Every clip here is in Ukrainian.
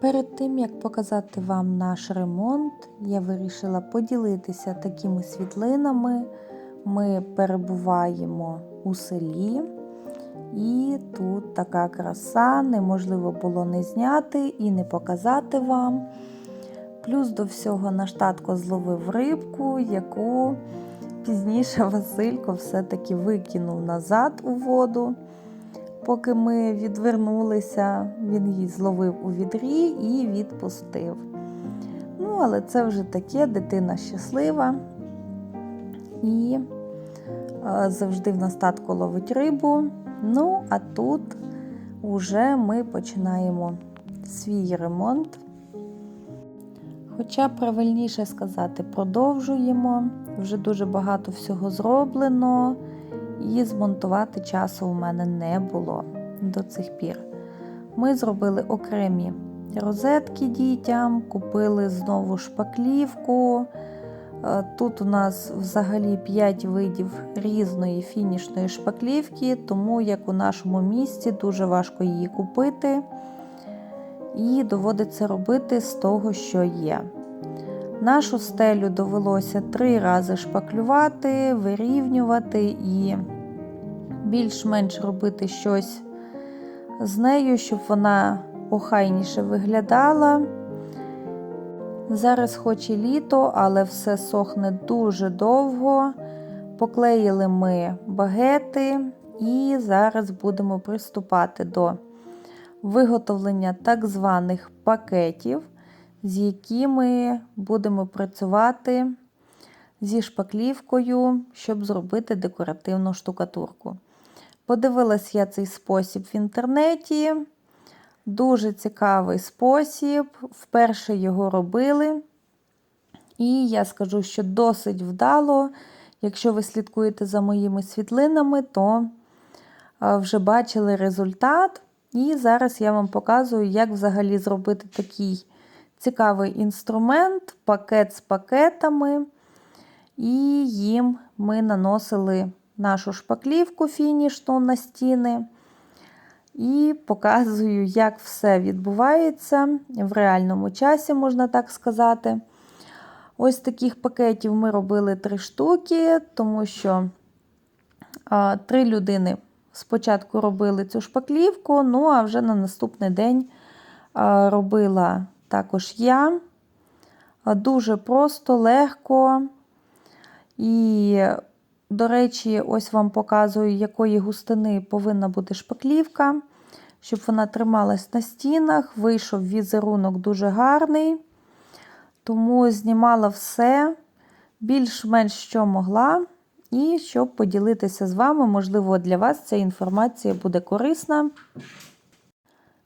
Перед тим, як показати вам наш ремонт, я вирішила поділитися такими світлинами. Ми перебуваємо у селі, і тут така краса, неможливо було не зняти і не показати вам. Плюс до всього наш татко зловив рибку, яку пізніше Василько все-таки викинув назад у воду. Поки ми відвернулися, він її зловив у відрі і відпустив. Ну, але це вже таке, дитина щаслива. І е, завжди в нас татко ловить рибу. Ну, а тут вже ми починаємо свій ремонт. Хоча правильніше сказати, продовжуємо. Вже дуже багато всього зроблено, і змонтувати часу у мене не було до цих пір. Ми зробили окремі розетки дітям, купили знову шпаклівку. Е, Тут у нас взагалі 5 видів різної фінішної шпаклівки, тому як у нашому місті дуже важко її купити. І доводиться робити з того, що є. Нашу стелю довелося три рази шпаклювати, вирівнювати і більш-менш робити щось з нею, щоб вона охайніше виглядала. Зараз, хоч і літо, але все сохне дуже довго. Поклеїли ми багети, і зараз будемо приступати до виготовлення так званих пакетів, з якими будемо працювати зі шпаклівкою, щоб зробити декоративну штукатурку. Подивилась я цей спосіб в інтернеті. Дуже цікавий спосіб. Вперше його робили. І я скажу, що досить вдало. Якщо ви слідкуєте за моїми світлинами, то вже бачили результат. І зараз я вам показую, як взагалі зробити такий цікавий інструмент, пакет з пакетами. І їм ми наносили нашу шпаклівку фінішну на стіни. І показую, як все відбувається в реальному часі, можна так сказати. Ось таких пакетів ми робили три штуки, тому що а, три людини спочатку робили цю шпаклівку, ну а вже на наступний день а, робила також я. Дуже просто, легко. І, до речі, ось вам показую, якої густини повинна бути шпаклівка, щоб вона трималась на стінах. Вийшов візерунок дуже гарний. Тому знімала все більш-менш що могла. І щоб поділитися з вами, можливо, для вас ця інформація буде корисна.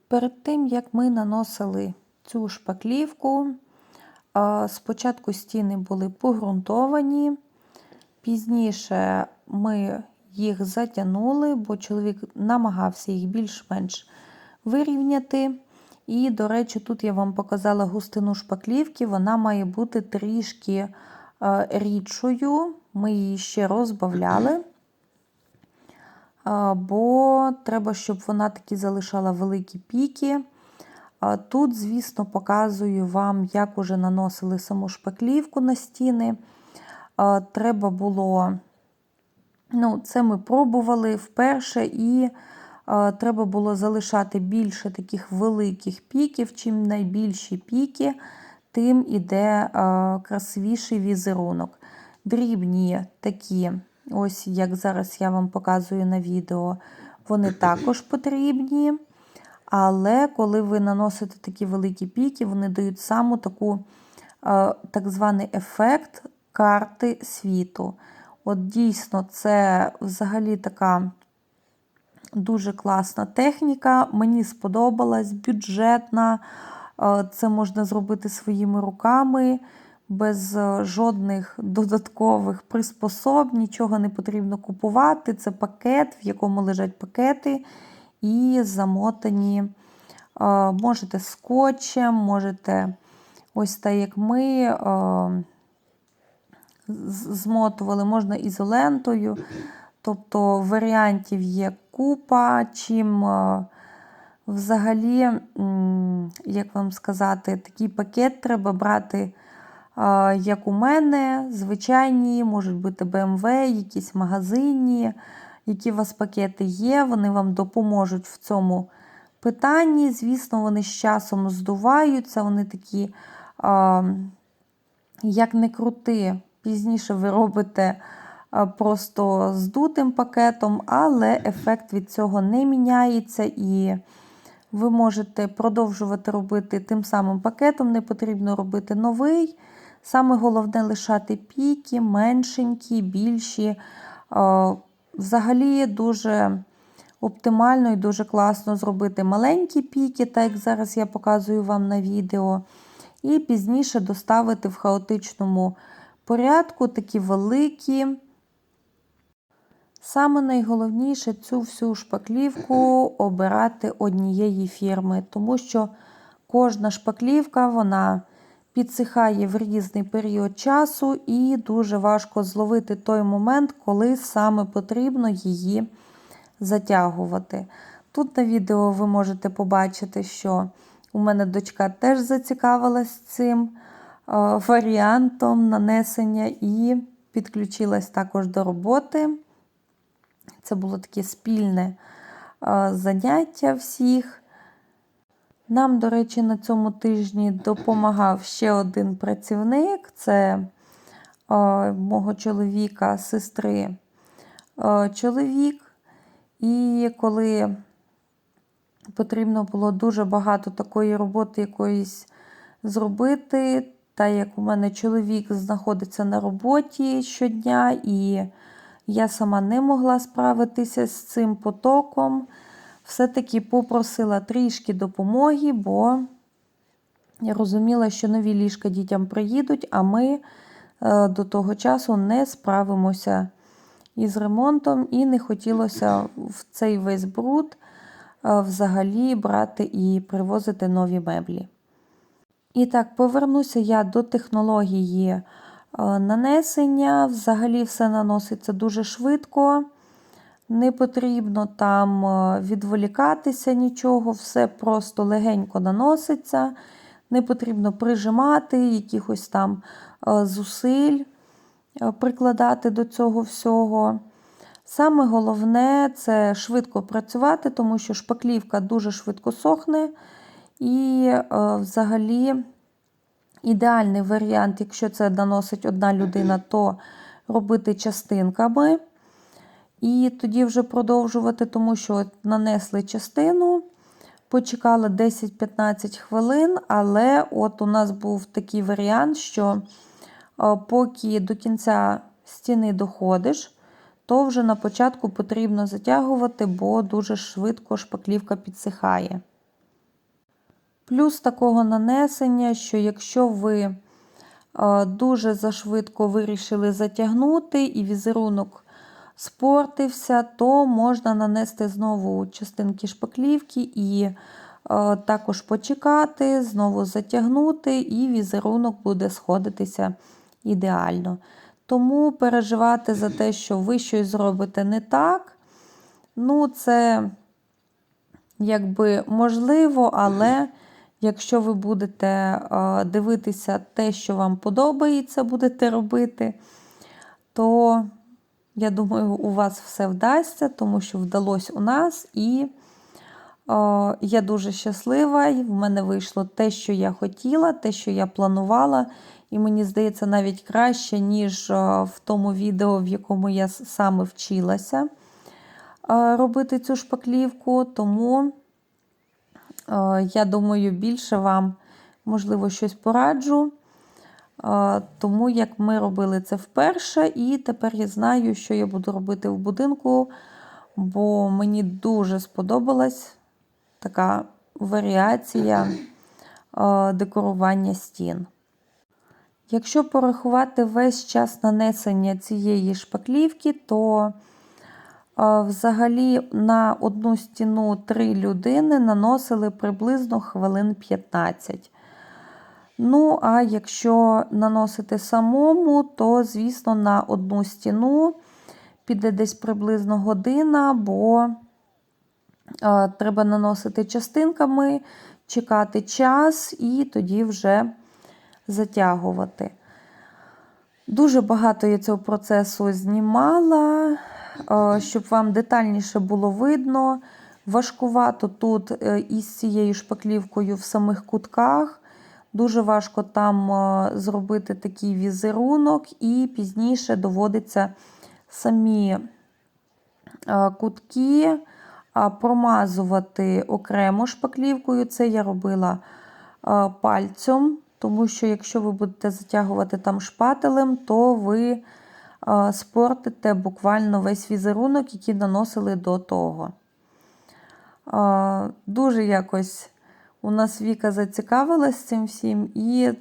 Перед тим, як ми наносили цю шпаклівку, спочатку стіни були погрунтовані, пізніше ми їх затягнули, бо чоловік намагався їх більш-менш вирівняти. І, до речі, тут я вам показала густину шпаклівки, вона має бути трішки рідшою. Ми її ще розбавляли, бо треба, щоб вона таки залишала великі піки. Тут, звісно, показую вам, як уже наносили саму шпаклівку на стіни. Треба було, ну, це ми пробували вперше, і треба було залишати більше таких великих піків. Чим найбільші піки, тим іде красивіший візерунок. Дрібні такі, ось як зараз я вам показую на відео, вони також потрібні. Але коли ви наносите такі великі піки, вони дають саму таку так званий ефект карти світу. От дійсно, це взагалі така дуже класна техніка. Мені сподобалась, бюджетна. Це можна зробити своїми руками, без жодних додаткових приспособ, нічого не потрібно купувати. Це пакет, в якому лежать пакети, і замотані. Можете скотчем, можете, ось так як ми змотували, можна ізолентою. Тобто варіантів є купа, чим Взагалі, як вам сказати, такий пакет треба брати, як у мене, звичайні, можуть бути BMW, якісь магазинні, які у вас пакети є, вони вам допоможуть в цьому питанні. Звісно, вони з часом здуваються, вони такі, як не крути, пізніше ви робите просто здутим пакетом, але ефект від цього не міняється і ви можете продовжувати робити тим самим пакетом, не потрібно робити новий. Саме головне лишати піки, меншенькі, більші. Взагалі дуже оптимально і дуже класно зробити маленькі піки, так як зараз я показую вам на відео. І пізніше доставити в хаотичному порядку такі великі. Саме найголовніше цю всю шпаклівку обирати однієї фірми, тому що кожна шпаклівка вона підсихає в різний період часу, і дуже важко зловити той момент, коли саме потрібно її затягувати. Тут на відео ви можете побачити, що у мене дочка теж зацікавилась цим е, варіантом нанесення і підключилась також до роботи. Це було таке спільне е, заняття всіх. Нам, до речі, на цьому тижні допомагав ще один працівник це о, мого чоловіка, сестри о, чоловік. І коли потрібно було дуже багато такої роботи якоїсь зробити, та як у мене чоловік знаходиться на роботі щодня, і я сама не могла справитися з цим потоком все-таки попросила трішки допомоги, бо я розуміла, що нові ліжка дітям приїдуть, а ми е, до того часу не справимося із ремонтом, і не хотілося в цей весь бруд е, взагалі брати і привозити нові меблі. І так, повернуся я до технології е, нанесення. Взагалі все наноситься дуже швидко. Не потрібно там е, відволікатися нічого, все просто легенько наноситься. Не потрібно прижимати, якихось там е, зусиль е, прикладати до цього всього. Саме головне це швидко працювати, тому що шпаклівка дуже швидко сохне. І взагалі ідеальний варіант, якщо це наносить одна людина, то робити частинками. І тоді вже продовжувати, тому що нанесли частину, почекала 10-15 хвилин, але от у нас був такий варіант, що поки до кінця стіни доходиш, то вже на початку потрібно затягувати, бо дуже швидко шпаклівка підсихає. Плюс такого нанесення, що якщо ви дуже зашвидко вирішили затягнути, і візерунок спортився, то можна нанести знову частинки шпаклівки і е, також почекати, знову затягнути, і візерунок буде сходитися ідеально. Тому переживати за те, що ви щось зробите не так, ну, це якби можливо, але якщо ви будете е, дивитися те, що вам подобається, будете робити, то я думаю, у вас все вдасться, тому що вдалося у нас, і о, я дуже щаслива. і В мене вийшло те, що я хотіла, те, що я планувала. І мені здається, навіть краще, ніж в тому відео, в якому я саме вчилася робити цю шпаклівку. Тому, я думаю, більше вам, можливо, щось пораджу. Тому як ми робили це вперше, і тепер я знаю, що я буду робити в будинку, бо мені дуже сподобалась така варіація декорування стін. Якщо порахувати весь час нанесення цієї шпаклівки, то взагалі на одну стіну три людини наносили приблизно хвилин 15. Ну, а якщо наносити самому, то, звісно, на одну стіну піде десь приблизно година, бо Треба наносити частинками, чекати час і тоді вже затягувати. Дуже багато я цього процесу знімала, щоб вам детальніше було видно. Важкувато тут е, із цією шпаклівкою в самих кутках. Дуже важко там е, зробити такий візерунок, і пізніше доводиться самі е, кутки промазувати окремо шпаклівкою. Це я робила е, пальцем, тому що якщо ви будете затягувати там шпателем, то ви спортите буквально весь візерунок, який наносили до того. Дуже якось у нас Віка зацікавилась цим всім і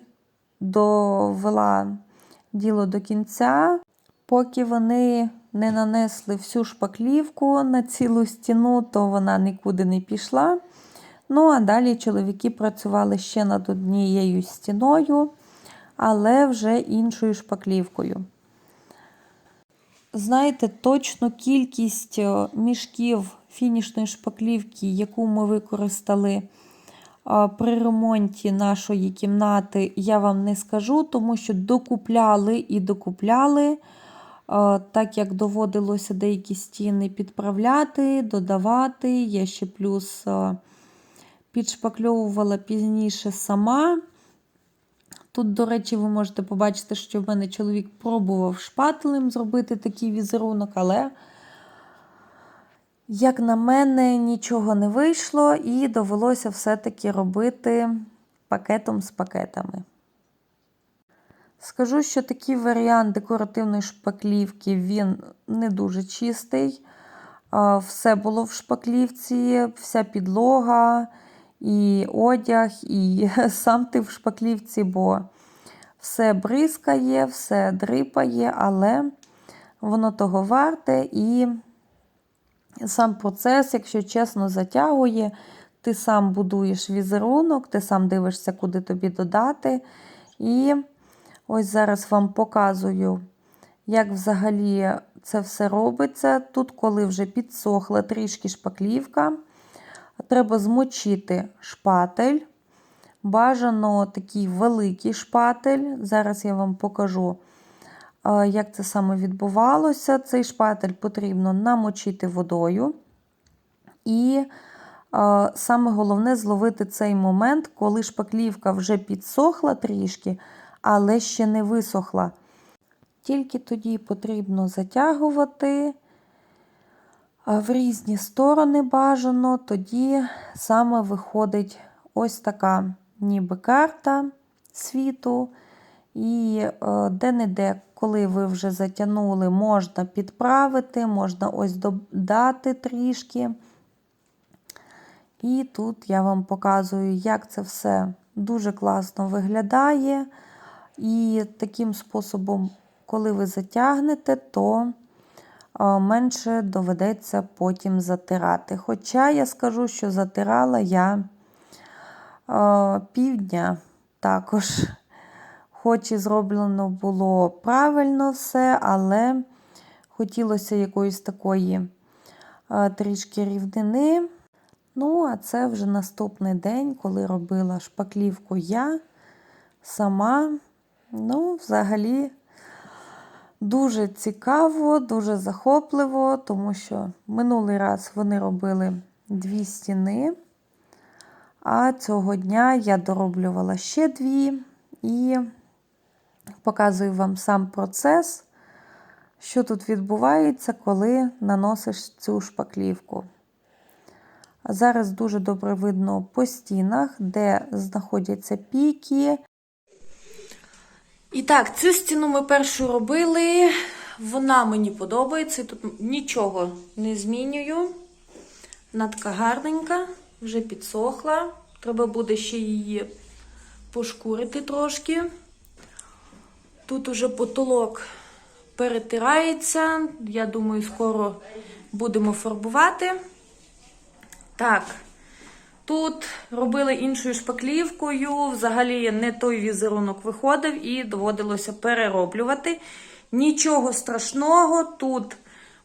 довела діло до кінця, поки вони не нанесли всю шпаклівку на цілу стіну, то вона нікуди не пішла. Ну, а далі чоловіки працювали ще над однією стіною, але вже іншою шпаклівкою. Знаєте, точну кількість е, мішків фінішної шпаклівки, яку ми використали при ремонті нашої кімнати, я вам не скажу, тому що докупляли і докупляли, так як доводилося деякі стіни підправляти, додавати. Я ще плюс підшпакльовувала пізніше сама. Тут, до речі, ви можете побачити, що в мене чоловік пробував шпателем зробити такий візерунок, але, як на мене, нічого не вийшло, і довелося все-таки робити пакетом з пакетами. Скажу, що такий варіант декоративної шпаклівки він не дуже чистий. Все було в шпаклівці, вся підлога, і одяг, і сам ти в шпаклівці, бо все бризкає, все дрипає, але воно того варте і сам процес, якщо чесно, затягує. Ти сам будуєш візерунок, ти сам дивишся, куди тобі додати. І ось зараз вам показую, як взагалі це все робиться. Тут, коли вже підсохла трішки шпаклівка, треба змочити шпатель. Бажано такий великий шпатель. Зараз я вам покажу, як це саме відбувалося. Цей шпатель потрібно намочити водою. І саме головне зловити цей момент, коли шпаклівка вже підсохла трішки, але ще не висохла. Тільки тоді потрібно затягувати в різні сторони бажано, тоді саме виходить ось така ніби карта світу. І е, де-не-де, коли ви вже затягнули, можна підправити, можна ось додати трішки. І тут я вам показую, як це все дуже класно виглядає. І таким способом, коли ви затягнете, то менше доведеться потім затирати. Хоча я скажу, що затирала я півдня також. Хоч і зроблено було правильно все, але хотілося якоїсь такої трішки рівнини. Ну, а це вже наступний день, коли робила шпаклівку я сама. Ну, взагалі, Дуже цікаво, дуже захопливо, тому що минулий раз вони робили дві стіни, а цього дня я дороблювала ще дві і показую вам сам процес, що тут відбувається, коли наносиш цю шпаклівку. Зараз дуже добре видно по стінах, де знаходяться піки. І так, цю стіну ми першу робили. Вона мені подобається. Тут нічого не змінюю. Вона така гарненька, вже підсохла. Треба буде ще її пошкурити трошки. Тут уже потолок перетирається. Я думаю, скоро будемо фарбувати. Так. Тут робили іншою шпаклівкою, взагалі не той візерунок виходив і доводилося перероблювати. Нічого страшного, тут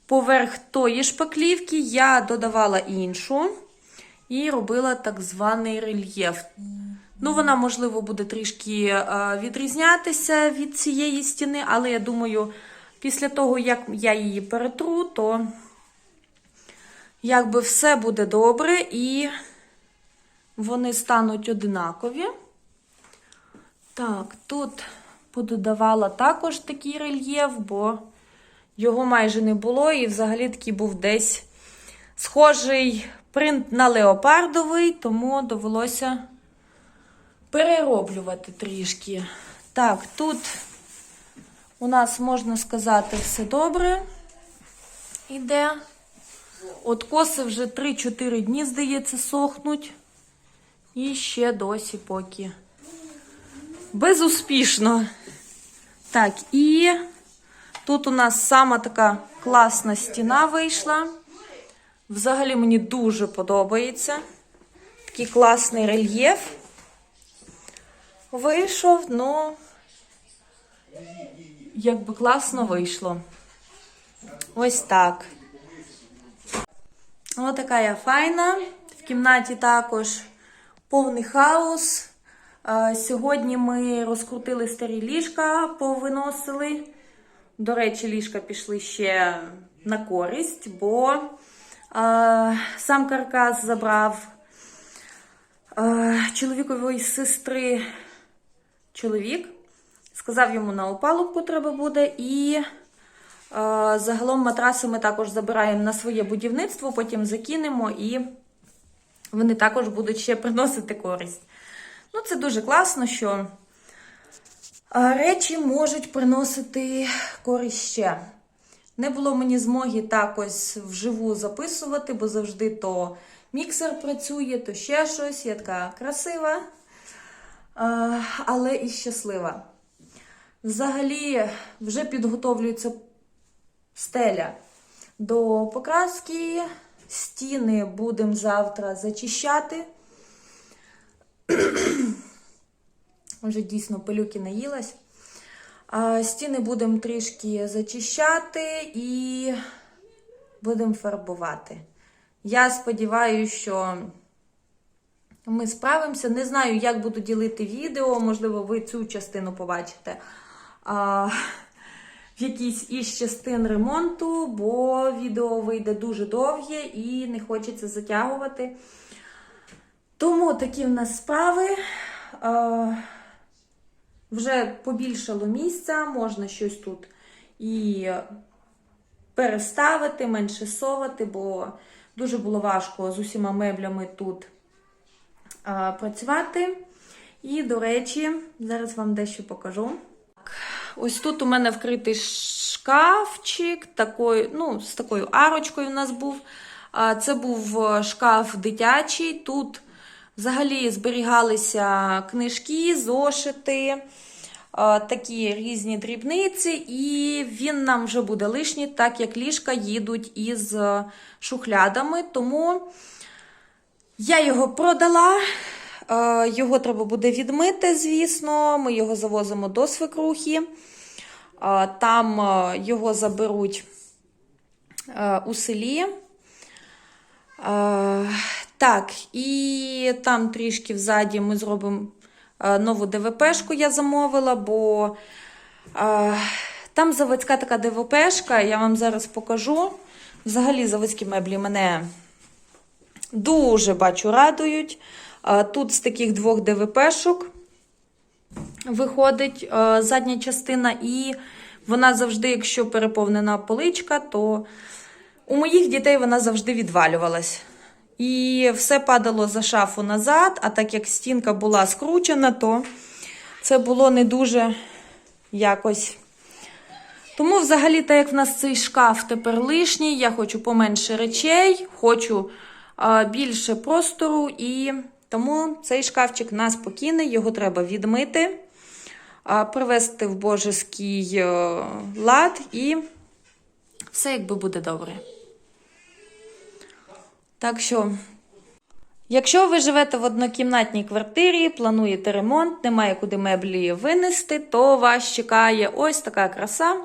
поверх тої шпаклівки я додавала іншу і робила так званий рельєф. Ну, вона, можливо, буде трішки е, відрізнятися від цієї стіни, але я думаю, після того, як я її перетру, то якби все буде добре і вони стануть одинакові. Так, тут пододавала також такий рельєф, бо його майже не було, і взагалі такий був десь схожий принт на леопардовий, тому довелося перероблювати трішки. Так, тут у нас, можна сказати, все добре іде. От коси вже 3-4 дні, здається, сохнуть. І ще досі поки. Безуспішно. Так, і тут у нас сама така класна стіна вийшла. Взагалі мені дуже подобається. Такий класний рельєф. Вийшов, ну, якби класно вийшло. Ось так. Ось така я файна. В кімнаті також повний хаос. Е, Сьогодні ми розкрутили старі ліжка, повиносили. До речі, ліжка пішли ще на користь, бо е, сам каркас забрав е, чоловікової сестри чоловік. Сказав йому на опалубку треба буде. І е, загалом матраси ми також забираємо на своє будівництво, потім закинемо і вони також будуть ще приносити користь. Ну, це дуже класно, що речі можуть приносити користь ще. Не було мені змоги так ось вживу записувати, бо завжди то міксер працює, то ще щось. Я така красива, але і щаслива. Взагалі, вже підготовлюється стеля до покраски. Стіни будемо завтра зачищати. Вже дійсно пилюки наїлась. Стіни будемо трішки зачищати і будемо фарбувати. Я сподіваюся, що ми справимося. Не знаю, як буду ділити відео, можливо, ви цю частину побачите а, в якійсь із частин ремонту, бо відео вийде дуже довге і не хочеться затягувати. Тому такі в нас справи. А, вже побільшало місця, можна щось тут і переставити, менше совати, бо дуже було важко з усіма меблями тут працювати. І, до речі, зараз вам дещо покажу. Ось тут у мене вкритий шкафчик, такою, ну, з такою арочкою у нас був. Це був шкаф дитячий. Тут взагалі зберігалися книжки, зошити, такі різні дрібниці, і він нам вже буде лишній, так як ліжка їдуть із шухлядами. Тому я його продала. Е, Його треба буде відмити, звісно. Ми його завозимо до свекрухи. Е, Там е, його заберуть у селі. Так, і там трішки взаді ми зробимо нову ДВПшку, я замовила, бо там заводська така ДВПшка, я вам зараз покажу. Взагалі, заводські меблі мене дуже бачу радують. Тут з таких двох ДВПшок виходить задня частина, і вона завжди, якщо переповнена поличка, то у моїх дітей вона завжди відвалювалась. І все падало за шафу назад, а так як стінка була скручена, то це було не дуже якось. Тому, взагалі, так як в нас цей шкаф тепер лишній, я хочу поменше речей, хочу більше простору, і тому цей шкафчик нас покине, його треба відмити, привести в божеський е, лад, і все якби буде добре. Так що, якщо ви живете в однокімнатній квартирі, плануєте ремонт, немає куди меблі винести, то вас чекає ось така краса.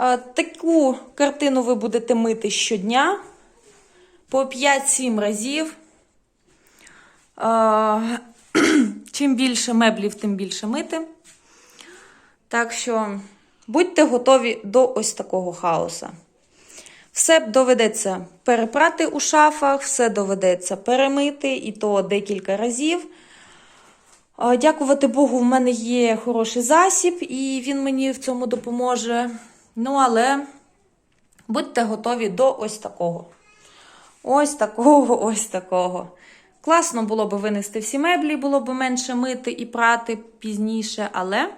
Е, Таку картину ви будете мити щодня по 5-7 разів. Чим більше меблів, тим більше мити. Так що будьте готові до ось такого хаоса. Все доведеться перепрати у шафах, все доведеться перемити, і то декілька разів. Дякувати Богу, в мене є хороший засіб, і він мені в цьому допоможе. Ну, але будьте готові до ось такого. Ось такого, ось такого. Класно було б винести всі меблі, було б менше мити і прати пізніше, але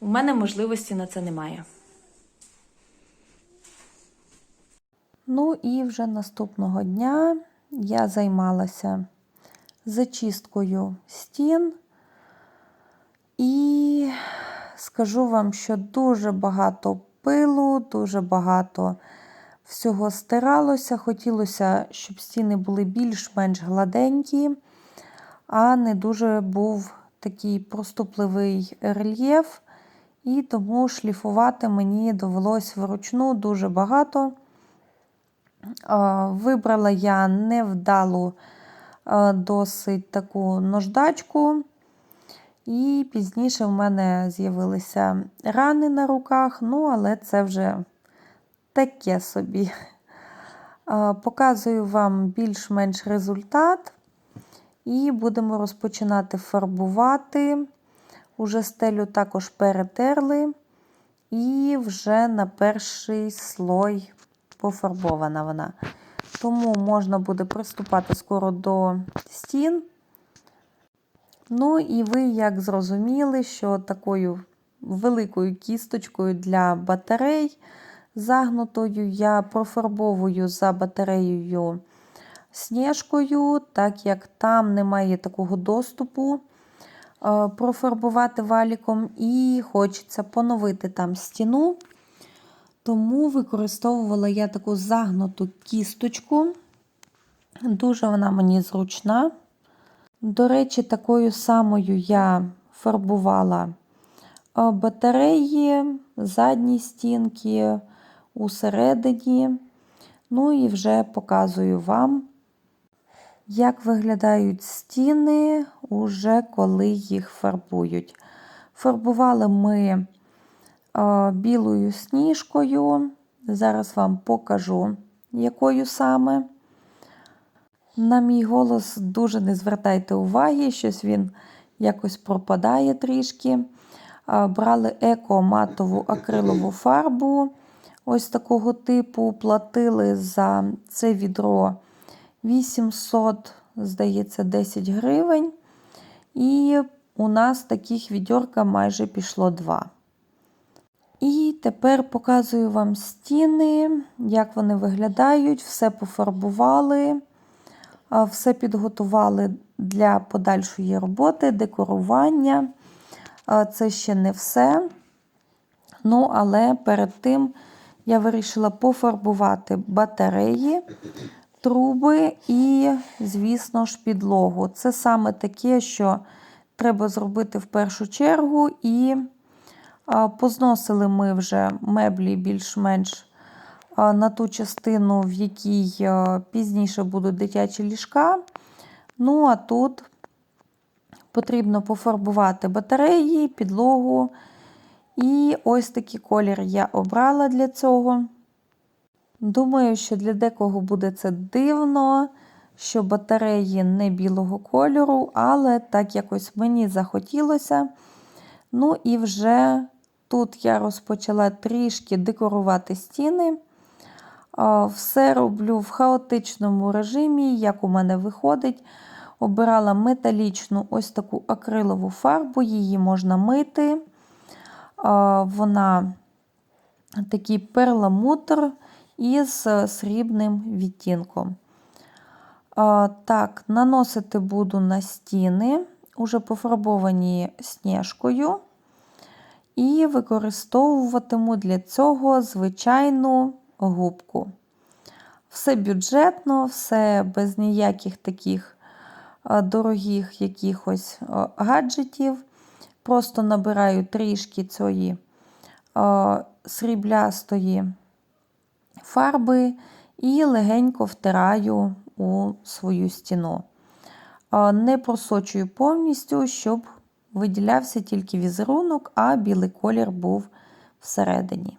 у мене можливості на це немає. Ну і вже наступного дня я займалася зачисткою стін. І скажу вам, що дуже багато пилу, дуже багато всього стиралося. Хотілося, щоб стіни були більш-менш гладенькі, а не дуже був такий проступливий рельєф. І тому шліфувати мені довелось вручну дуже багато. Вибрала я невдалу досить таку наждачку. І пізніше в мене з'явилися рани на руках, ну, але це вже таке собі. Показую вам більш-менш результат. І будемо розпочинати фарбувати. Уже стелю також перетерли. І вже на перший слой пофарбована вона. Тому можна буде приступати скоро до стін. Ну, і ви як зрозуміли, що такою великою кісточкою для батарей загнутою я профарбовую за батареєю сніжкою, так як там немає такого доступу е, профарбувати валіком, і хочеться поновити там стіну. Тому використовувала я таку загнуту кісточку. Дуже вона мені зручна. До речі, такою самою я фарбувала е, батареї, задні стінки, усередині. Ну і вже показую вам, як виглядають стіни, уже коли їх фарбують. Фарбували ми е, білою сніжкою. Зараз вам покажу, якою саме. На мій голос дуже не звертайте уваги, щось він якось пропадає трішки. Брали еко-матову акрилову фарбу ось такого типу. Платили за це відро 800, здається, 10 гривень. І у нас таких відьорка майже пішло два. І тепер показую вам стіни, як вони виглядають, все пофарбували. Все підготували для подальшої роботи, декорування. Це ще не все. Ну, але перед тим я вирішила пофарбувати батареї, труби і, звісно ж, підлогу. Це саме таке, що треба зробити в першу чергу. І позносили ми вже меблі більш-менш на ту частину, в якій пізніше будуть дитячі ліжка. Ну, а тут потрібно пофарбувати батареї, підлогу. І ось такий колір я обрала для цього. Думаю, що для декого буде це дивно, що батареї не білого кольору, але так якось мені захотілося. Ну і вже тут я розпочала трішки декорувати стіни. Все роблю в хаотичному режимі, як у мене виходить. Обирала металічну ось таку акрилову фарбу, її можна мити. Вона такий перламутр із срібним відтінком. Так, наносити буду на стіни, уже пофарбовані сніжкою. І використовуватиму для цього звичайну губку. Все бюджетно, все без ніяких таких дорогих якихось гаджетів. Просто набираю трішки цієї о, сріблястої фарби і легенько втираю у свою стіну. О, Не просочую повністю, щоб виділявся тільки візерунок, а білий колір був всередині.